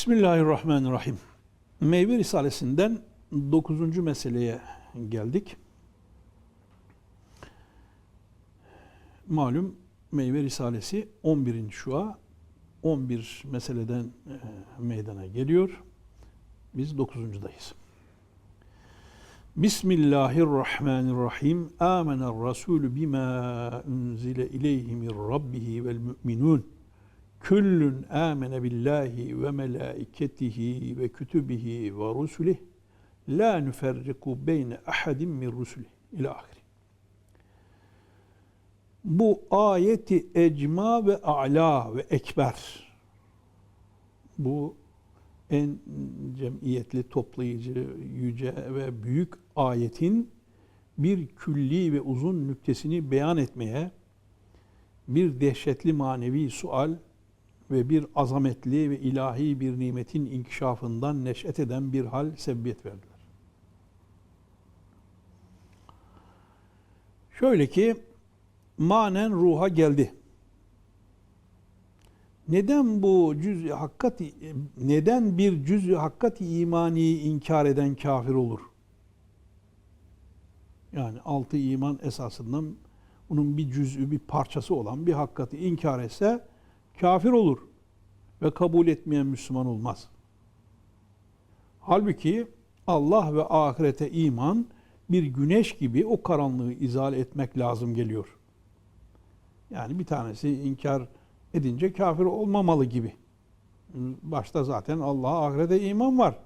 Bismillahirrahmanirrahim. Meyve Risalesinden 9. meseleye geldik. Malum Meyve Risalesi 11. şua 11 meseleden e, meydana geliyor. Biz 9.dayız. Bismillahirrahmanirrahim. Amener Resulü bima unzile ileyhi min rabbihi vel müminun. Küllün amene billahi ve melaiketihi ve kütübihi ve rusulih la nüferriku beyne ahadin min rusulih ila ahiri. Bu ayeti ecma ve a'la ve ekber. Bu en cemiyetli, toplayıcı, yüce ve büyük ayetin bir külli ve uzun nüktesini beyan etmeye, bir dehşetli manevi sual ve bir azametli ve ilahi bir nimetin inkişafından neş'et eden bir hal sebebiyet verdiler. Şöyle ki manen ruha geldi. Neden bu cüz hakkat neden bir cüz hakkat imani inkar eden kafir olur? Yani altı iman esasından bunun bir cüz'ü, bir parçası olan bir hakikati inkar etse kafir olur ve kabul etmeyen Müslüman olmaz. Halbuki Allah ve ahirete iman bir güneş gibi o karanlığı izale etmek lazım geliyor. Yani bir tanesi inkar edince kafir olmamalı gibi. Başta zaten Allah'a ahirete iman var.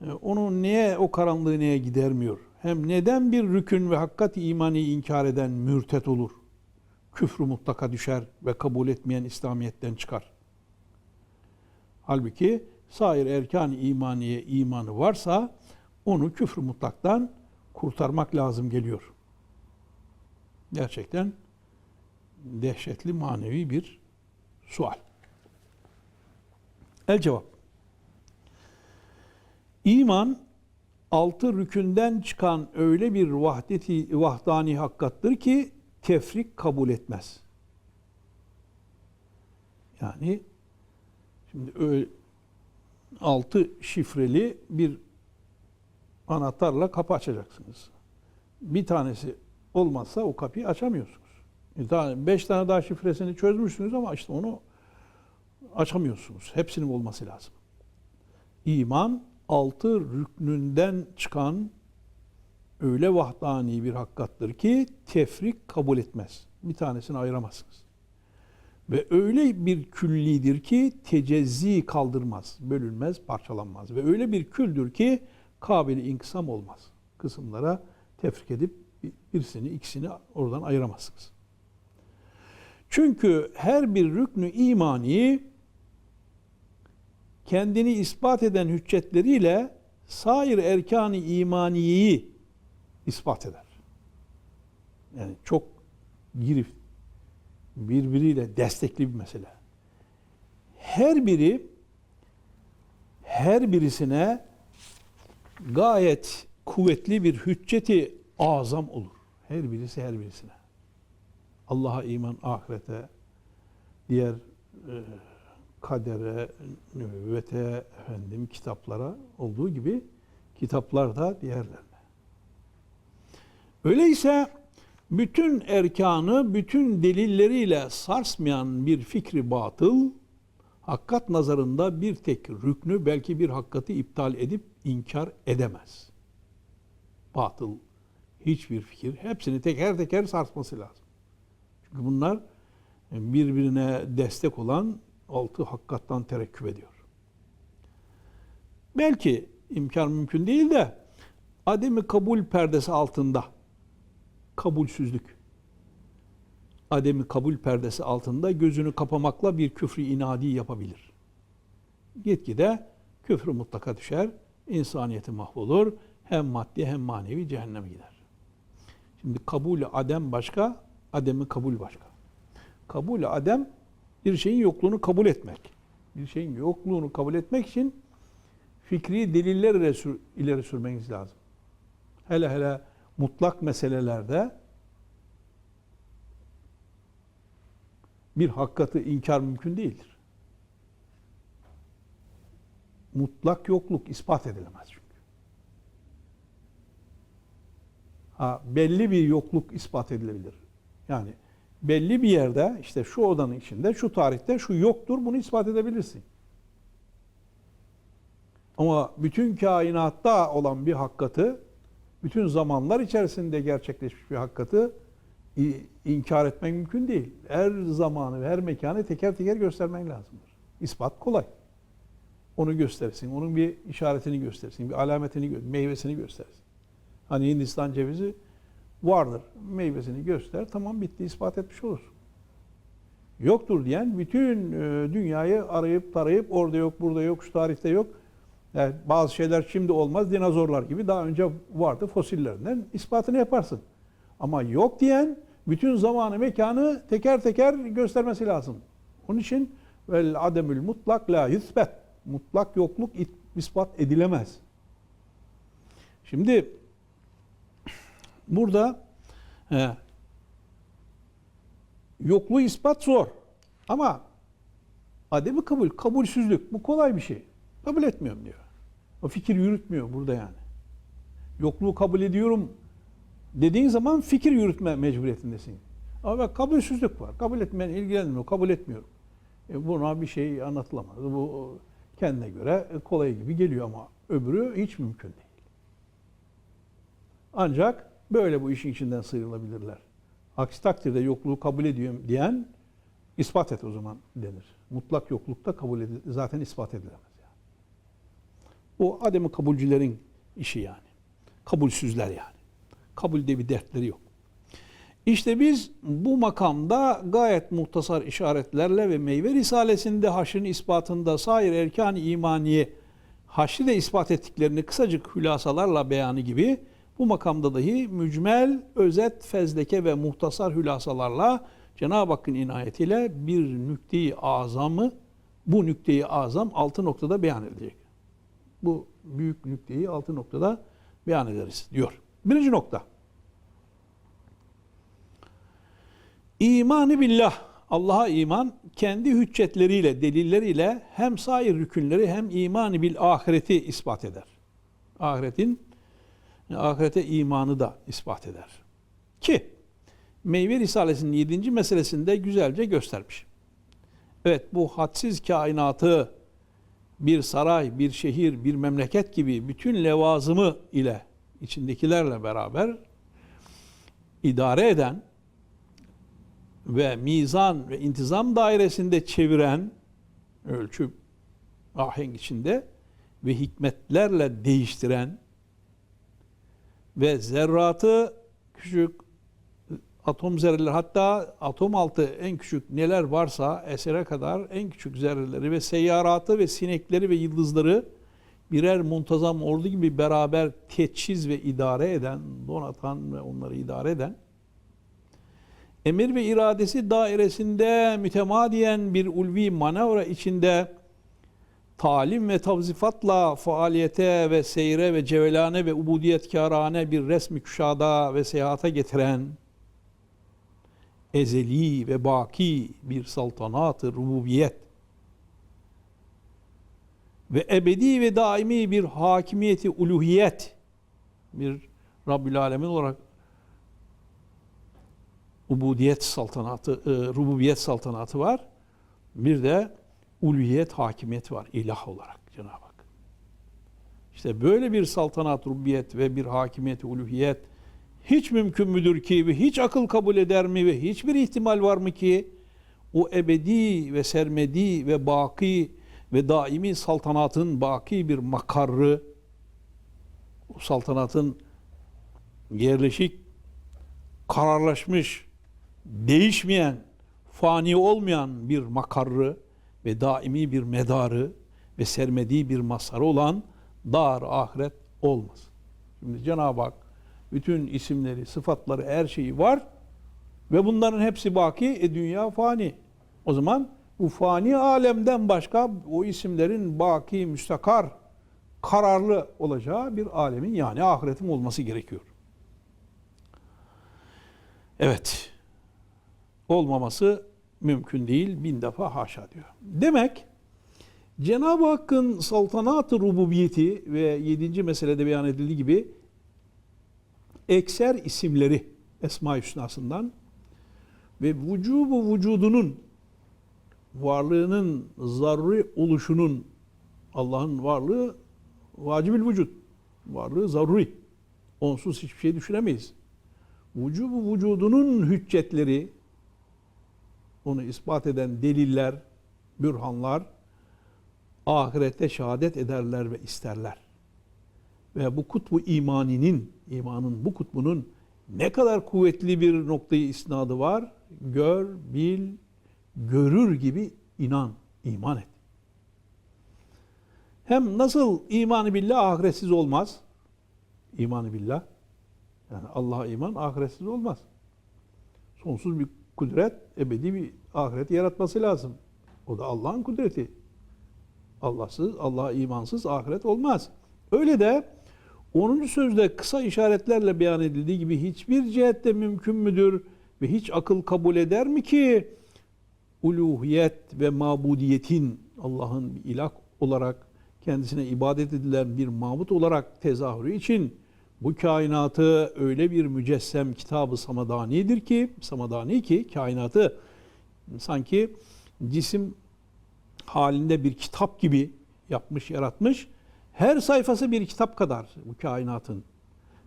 E, onu niye o karanlığı niye gidermiyor? Hem neden bir rükün ve hakikat imani inkar eden mürtet olur? Küfrü mutlaka düşer ve kabul etmeyen İslamiyet'ten çıkar. Halbuki sair erkan imaniye imanı varsa onu küfrü mutlaktan kurtarmak lazım geliyor. Gerçekten dehşetli manevi bir sual. El cevap. İman altı rükünden çıkan öyle bir vahdeti vahdani hakkattır ki tefrik kabul etmez. Yani şimdi öyle altı şifreli bir anahtarla kapı açacaksınız. Bir tanesi olmazsa o kapıyı açamıyorsunuz. Beş tane daha şifresini çözmüşsünüz ama işte onu açamıyorsunuz. Hepsinin olması lazım. İman altı rüknünden çıkan öyle vahdani bir hakkattır ki tefrik kabul etmez. Bir tanesini ayıramazsınız. Ve öyle bir küllidir ki tecezzi kaldırmaz, bölünmez, parçalanmaz. Ve öyle bir küldür ki kabili inkısam olmaz. Kısımlara tefrik edip birisini, ikisini oradan ayıramazsınız. Çünkü her bir rüknü imani kendini ispat eden hüccetleriyle sair erkan-ı imaniyeyi ispat eder. Yani çok girif, birbiriyle destekli bir mesele. Her biri her birisine gayet kuvvetli bir hücceti azam olur. Her birisi her birisine. Allah'a iman, ahirete, diğer e, kadere, nübüvvete, efendim kitaplara olduğu gibi kitaplar da diğerlerine. Öyleyse bütün erkanı, bütün delilleriyle sarsmayan bir fikri batıl, hakkat nazarında bir tek rüknü belki bir hakkati iptal edip inkar edemez. Batıl hiçbir fikir, hepsini teker teker sarsması lazım. Çünkü bunlar birbirine destek olan altı hakkattan terekküp ediyor. Belki imkan mümkün değil de ademi kabul perdesi altında kabulsüzlük ademi kabul perdesi altında gözünü kapamakla bir küfrü inadi yapabilir. Gitgide küfrü mutlaka düşer, insaniyeti mahvolur, hem maddi hem manevi cehenneme gider. Şimdi kabul adem başka, ademi kabul başka. Kabul adem bir şeyin yokluğunu kabul etmek. Bir şeyin yokluğunu kabul etmek için fikri deliller ileri sürmeniz lazım. Hele hele mutlak meselelerde bir hakikati inkar mümkün değildir. mutlak yokluk ispat edilemez çünkü. Ha, belli bir yokluk ispat edilebilir. Yani belli bir yerde işte şu odanın içinde şu tarihte şu yoktur bunu ispat edebilirsin. Ama bütün kainatta olan bir hakikati, bütün zamanlar içerisinde gerçekleşmiş bir hakikati inkar etmek mümkün değil. Her zamanı ve her mekanı teker teker göstermen lazımdır. İspat kolay. Onu göstersin, onun bir işaretini göstersin, bir alametini, meyvesini göstersin. Hani Hindistan cevizi vardır. Meyvesini göster, tamam bitti, ispat etmiş olur. Yoktur diyen bütün e, dünyayı arayıp tarayıp orada yok, burada yok, şu tarihte yok. Yani bazı şeyler şimdi olmaz, dinozorlar gibi daha önce vardı fosillerinden ispatını yaparsın. Ama yok diyen bütün zamanı, mekanı teker teker göstermesi lazım. Onun için vel ademül mutlak la yüzbet. Mutlak yokluk ispat edilemez. Şimdi burada he, yokluğu ispat zor. Ama ademi kabul, kabulsüzlük bu kolay bir şey. Kabul etmiyorum diyor. O fikir yürütmüyor burada yani. Yokluğu kabul ediyorum dediğin zaman fikir yürütme mecburiyetindesin. Ama bak kabulsüzlük var. Kabul etmeyen ilgilenmiyor, kabul etmiyorum. E buna bir şey anlatılamaz. Bu kendine göre kolay gibi geliyor ama öbürü hiç mümkün değil. Ancak böyle bu işin içinden sıyrılabilirler. Aksi takdirde yokluğu kabul ediyorum diyen ispat et o zaman denir. Mutlak yoklukta kabul edilir. Zaten ispat edilemez. O ademi kabulcülerin işi yani. Kabulsüzler yani. Kabulde bir dertleri yok. İşte biz bu makamda gayet muhtasar işaretlerle ve meyve risalesinde haşrın ispatında sair erkan-ı imaniye haşri de ispat ettiklerini kısacık hülasalarla beyanı gibi bu makamda dahi mücmel, özet, fezleke ve muhtasar hülasalarla Cenab-ı Hakk'ın inayetiyle bir nükteyi azamı bu nükteyi azam altı noktada beyan edilecek. Bu büyük nükteyi altı noktada beyan ederiz diyor. Birinci nokta. İmanı billah. Allah'a iman kendi hüccetleriyle, delilleriyle hem sair rükünleri hem imanı bil ahireti ispat eder. Ahiretin ahirete imanı da ispat eder. Ki Meyve Risalesi'nin 7. meselesinde güzelce göstermiş. Evet bu hadsiz kainatı bir saray, bir şehir, bir memleket gibi bütün levazımı ile içindekilerle beraber idare eden ve mizan ve intizam dairesinde çeviren ölçü ahenk içinde ve hikmetlerle değiştiren ve zerratı küçük atom zerreleri hatta atom altı en küçük neler varsa esere kadar en küçük zerreleri ve seyyaratı ve sinekleri ve yıldızları birer muntazam ordu gibi beraber teçhiz ve idare eden, donatan ve onları idare eden emir ve iradesi dairesinde mütemadiyen bir ulvi manevra içinde talim ve tavzifatla faaliyete ve seyre ve cevelane ve ubudiyetkarane bir resmi küşada ve seyahata getiren ezeli ve baki bir saltanat-ı rububiyet ve ebedi ve daimi bir hakimiyeti uluhiyet bir Rabbül Alemin olarak ubudiyet saltanatı, e, rububiyet saltanatı var. Bir de uluhiyet hakimiyeti var ilah olarak Cenab-ı Hak. İşte böyle bir saltanat, rububiyet ve bir hakimiyet, uluhiyet hiç mümkün müdür ki ve hiç akıl kabul eder mi ve hiçbir ihtimal var mı ki o ebedi ve sermedi ve baki ve daimi saltanatın baki bir makarrı o saltanatın yerleşik kararlaşmış değişmeyen fani olmayan bir makarrı ve daimi bir medarı ve sermediği bir masarı olan dar ahiret olmaz. Şimdi Cenab-ı Hak bütün isimleri, sıfatları, her şeyi var ve bunların hepsi baki, e dünya fani. O zaman bu fani alemden başka o isimlerin baki, müstakar, kararlı olacağı bir alemin yani ahiretin olması gerekiyor. Evet. Olmaması mümkün değil. Bin defa haşa diyor. Demek Cenab-ı Hakk'ın saltanat-ı rububiyeti ve yedinci meselede beyan edildiği gibi ekser isimleri Esma-i Hüsna'sından ve vücubu vücudunun varlığının zaruri oluşunun Allah'ın varlığı vacibül vücut. Varlığı zaruri. Onsuz hiçbir şey düşünemeyiz. Vücubu vücudunun hüccetleri onu ispat eden deliller, bürhanlar ahirette şehadet ederler ve isterler. Ve bu kutbu imaninin, imanın bu kutbunun ne kadar kuvvetli bir noktayı isnadı var? Gör, bil, görür gibi inan, iman et. Hem nasıl imanı billah ahiretsiz olmaz? İmanı billah. Yani Allah'a iman ahiretsiz olmaz. Sonsuz bir kudret, ebedi bir ahiret yaratması lazım. O da Allah'ın kudreti. Allahsız, Allah'a imansız ahiret olmaz. Öyle de 10. sözde kısa işaretlerle beyan edildiği gibi hiçbir cihette mümkün müdür ve hiç akıl kabul eder mi ki uluhiyet ve mabudiyetin Allah'ın bir ilah olarak kendisine ibadet edilen bir mabut olarak tezahürü için bu kainatı öyle bir mücessem kitabı samadanidir ki samadani ki kainatı sanki cisim halinde bir kitap gibi yapmış, yaratmış. Her sayfası bir kitap kadar bu kainatın.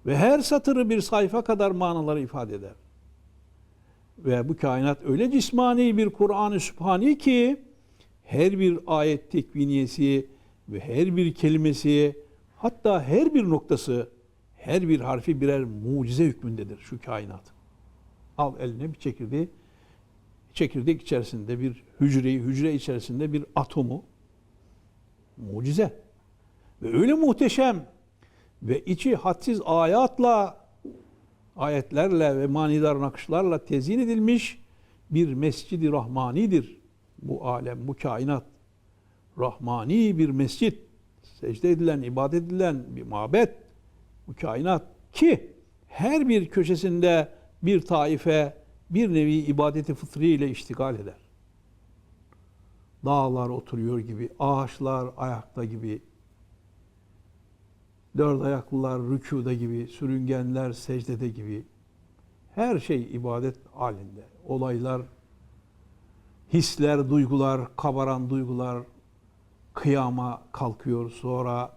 Ve her satırı bir sayfa kadar manaları ifade eder. Ve bu kainat öyle cismani bir Kur'an-ı Sübhani ki her bir ayet tekviniyesi ve her bir kelimesi hatta her bir noktası her bir harfi birer mucize hükmündedir şu kainat. Al eline bir çekirdeği çekirdek içerisinde bir hücreyi, hücre içerisinde bir atomu mucize. Ve öyle muhteşem ve içi hadsiz ayatla, ayetlerle ve manidar nakışlarla tezyin edilmiş bir mescidi rahmanidir. Bu alem, bu kainat. Rahmani bir mescit. Secde edilen, ibadet edilen bir mabet. Bu kainat ki her bir köşesinde bir taife bir nevi ibadeti fıtri ile iştigal eder. Dağlar oturuyor gibi, ağaçlar ayakta gibi, dört ayaklılar rükuda gibi, sürüngenler secdede gibi. Her şey ibadet halinde. Olaylar, hisler, duygular, kabaran duygular kıyama kalkıyor. Sonra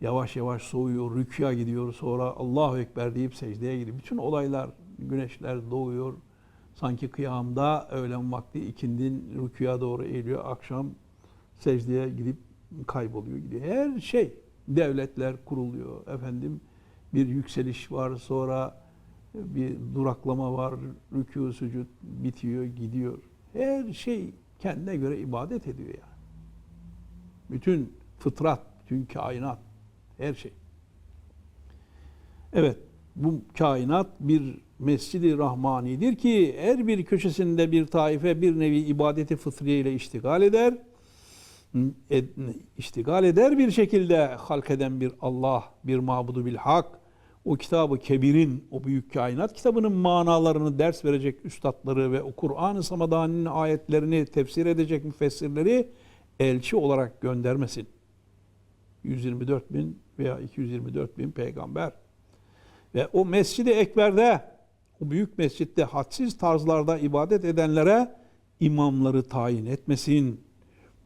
yavaş yavaş soğuyor, rüküya gidiyor. Sonra Allahu Ekber deyip secdeye gidiyor. Bütün olaylar, güneşler doğuyor, Sanki kıyamda öğlen vakti ikindin rükuya doğru eğiliyor. Akşam secdeye gidip kayboluyor gidiyor. Her şey devletler kuruluyor. Efendim bir yükseliş var sonra bir duraklama var. Rükû sücud bitiyor gidiyor. Her şey kendine göre ibadet ediyor yani. Bütün fıtrat, bütün kainat, her şey. Evet, bu kainat bir Mescid-i Rahmani'dir ki her bir köşesinde bir taife bir nevi ibadeti fıtriye ile iştigal eder. İştigal eder bir şekilde halk eden bir Allah, bir mabudu bil hak. O kitabı kebirin, o büyük kainat kitabının manalarını ders verecek üstadları ve o Kur'an-ı Samadani'nin ayetlerini tefsir edecek müfessirleri elçi olarak göndermesin. 124 bin veya 224 bin peygamber. Ve o Mescid-i Ekber'de o büyük mescitte hadsiz tarzlarda ibadet edenlere imamları tayin etmesin.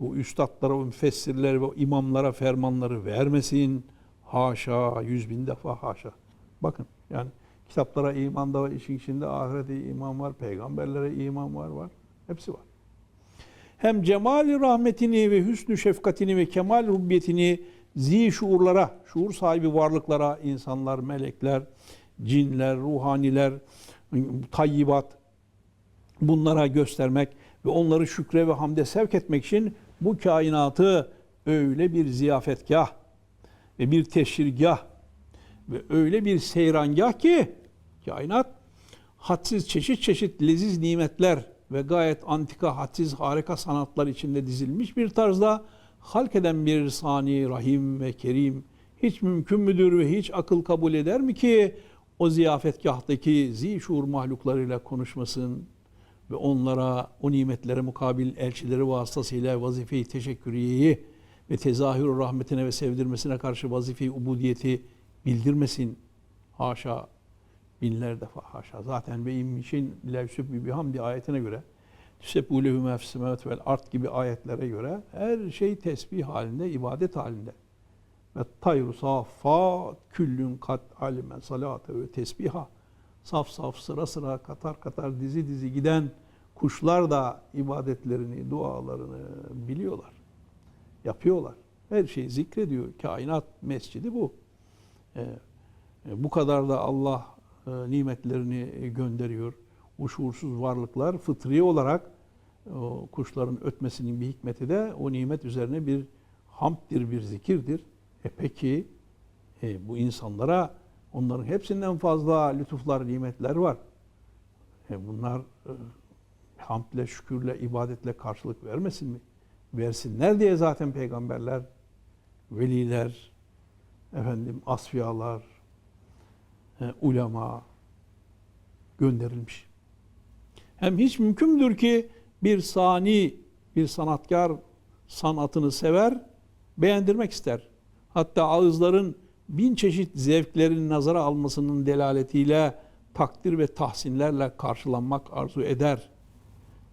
Bu üstadlara, müfessirlere ve imamlara fermanları vermesin. Haşa, yüz bin defa haşa. Bakın yani kitaplara iman da var, işin içinde ahirete iman var, peygamberlere iman var, var. Hepsi var. Hem cemali rahmetini ve hüsnü şefkatini ve kemal rubbiyetini zi şuurlara, şuur sahibi varlıklara, insanlar, melekler, cinler, ruhaniler, tayyibat bunlara göstermek ve onları şükre ve hamde sevk etmek için bu kainatı öyle bir ziyafetgah ve bir teşhirgah ve öyle bir seyrangah ki kainat hadsiz çeşit çeşit leziz nimetler ve gayet antika hadsiz harika sanatlar içinde dizilmiş bir tarzda halk eden bir sani, rahim ve kerim hiç mümkün müdür ve hiç akıl kabul eder mi ki o ziyafetgahtaki zi şuur mahluklarıyla konuşmasın, ve onlara o nimetlere mukabil elçileri vasıtasıyla vazife-i teşekküriyeyi ve tezahür rahmetine ve sevdirmesine karşı vazife-i ubudiyeti bildirmesin. Haşa binler defa haşa. Zaten ve immişin levsüb bir hamdi ayetine göre Tüsebbu fis semavati vel ard gibi ayetlere göre her şey tesbih halinde, ibadet halinde. Ve tayru saffat küllün kat alime salate ve tesbiha. Saf saf sıra sıra katar katar dizi dizi giden kuşlar da ibadetlerini, dualarını biliyorlar. Yapıyorlar. Her şeyi zikrediyor. Kainat mescidi bu. Ee, bu kadar da Allah e, nimetlerini gönderiyor. Bu şuursuz varlıklar fıtri olarak o kuşların ötmesinin bir hikmeti de o nimet üzerine bir hamddir, bir zikirdir. E peki e, bu insanlara onların hepsinden fazla lütuflar, nimetler var. E bunlar e, hamdle, şükürle, ibadetle karşılık vermesin mi? Versinler diye zaten peygamberler, veliler, efendim asfiyalar, e, ulema gönderilmiş. Hem hiç mümkündür ki bir sani, bir sanatkar sanatını sever, beğendirmek ister. Hatta ağızların bin çeşit zevklerin nazara almasının delaletiyle takdir ve tahsinlerle karşılanmak arzu eder.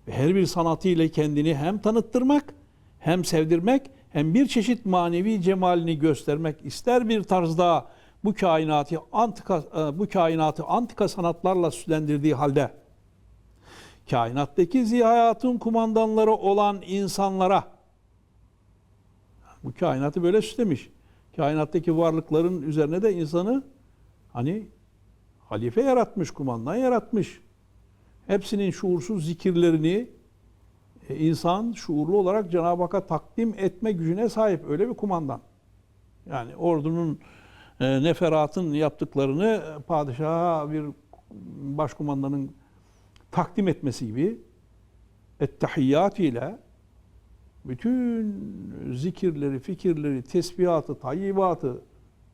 Ve her bir sanatıyla kendini hem tanıttırmak, hem sevdirmek, hem bir çeşit manevi cemalini göstermek ister bir tarzda bu kainatı antika e, bu kainatı antika sanatlarla süslendirdiği halde kainattaki zihayatın kumandanları olan insanlara bu kainatı böyle süslemiş. Kainattaki varlıkların üzerine de insanı hani halife yaratmış, kumandan yaratmış. Hepsinin şuursuz zikirlerini e, insan şuurlu olarak Cenab-ı Hakk'a takdim etme gücüne sahip öyle bir kumandan. Yani ordunun e, neferatın yaptıklarını padişaha bir başkumandanın takdim etmesi gibi ettehiyyat ile bütün zikirleri, fikirleri, tesbihatı, tayyibatı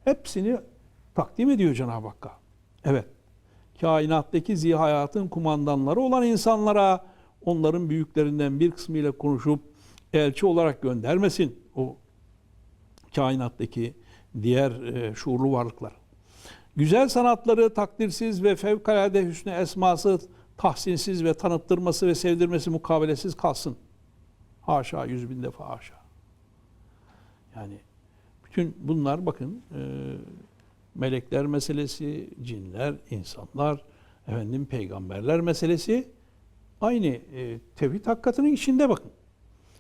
hepsini takdim ediyor Cenab-ı Hakk'a. Evet. Kainattaki zihayatın kumandanları olan insanlara onların büyüklerinden bir kısmıyla konuşup elçi olarak göndermesin o kainattaki diğer e, şuurlu varlıklar. Güzel sanatları takdirsiz ve fevkalade hüsnü esması tahsinsiz ve tanıttırması ve sevdirmesi mukabelesiz kalsın. Haşa yüz bin defa haşa. Yani bütün bunlar bakın e, melekler meselesi, cinler, insanlar, efendim peygamberler meselesi aynı e, tevhid hakikatinin içinde bakın.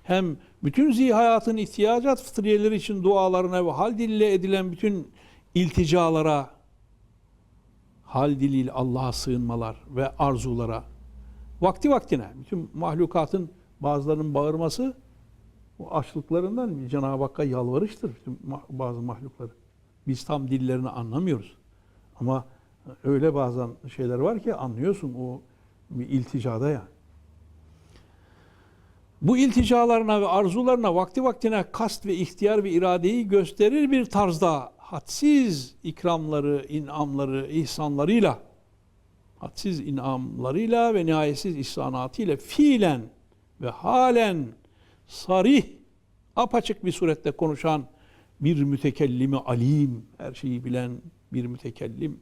Hem bütün zihayatın ihtiyacat fıtriyeleri için dualarına ve hal diliyle edilen bütün ilticalara, hal diliyle Allah'a sığınmalar ve arzulara vakti vaktine bütün mahlukatın bazılarının bağırması o açlıklarından Cenab-ı Hakk'a yalvarıştır bazı mahlukları. Biz tam dillerini anlamıyoruz. Ama öyle bazen şeyler var ki anlıyorsun o bir ilticada yani. Bu ilticalarına ve arzularına vakti vaktine kast ve ihtiyar ve iradeyi gösterir bir tarzda hadsiz ikramları, inamları, ihsanlarıyla hadsiz inamlarıyla ve nihayetsiz ihsanatıyla fiilen ve halen sarih apaçık bir surette konuşan bir mütekellimi alim, her şeyi bilen bir mütekellim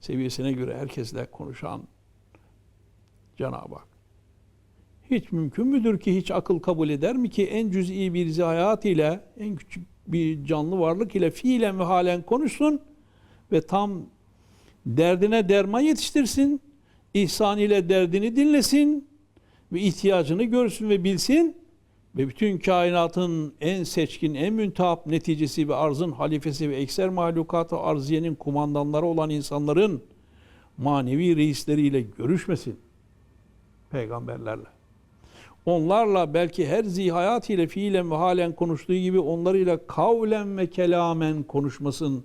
seviyesine göre herkesle konuşan Cenab-ı Hak. Hiç mümkün müdür ki hiç akıl kabul eder mi ki en cüz'i bir zihayat ile en küçük bir canlı varlık ile fiilen ve halen konuşsun ve tam derdine derman yetiştirsin, ihsan ile derdini dinlesin ve ihtiyacını görsün ve bilsin ve bütün kainatın en seçkin, en müntahap neticesi ve arzın halifesi ve ekser mahlukatı arziyenin kumandanları olan insanların manevi reisleriyle görüşmesin peygamberlerle. Onlarla belki her zihayat ile fiilen ve halen konuştuğu gibi onlarıyla kavlen ve kelamen konuşmasın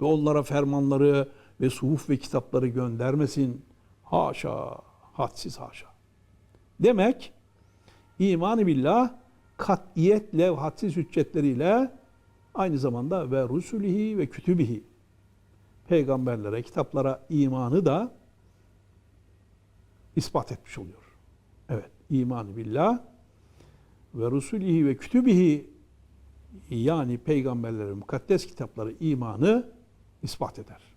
ve onlara fermanları ve suhuf ve kitapları göndermesin. Haşa, hadsiz haşa. Demek imanı billah katiyetle hadsiz hüccetleriyle aynı zamanda ve rusulihi ve kütübihi peygamberlere, kitaplara imanı da ispat etmiş oluyor. Evet, iman billah ve rusulihi ve kütübihi yani peygamberlerin mukaddes kitapları imanı ispat eder.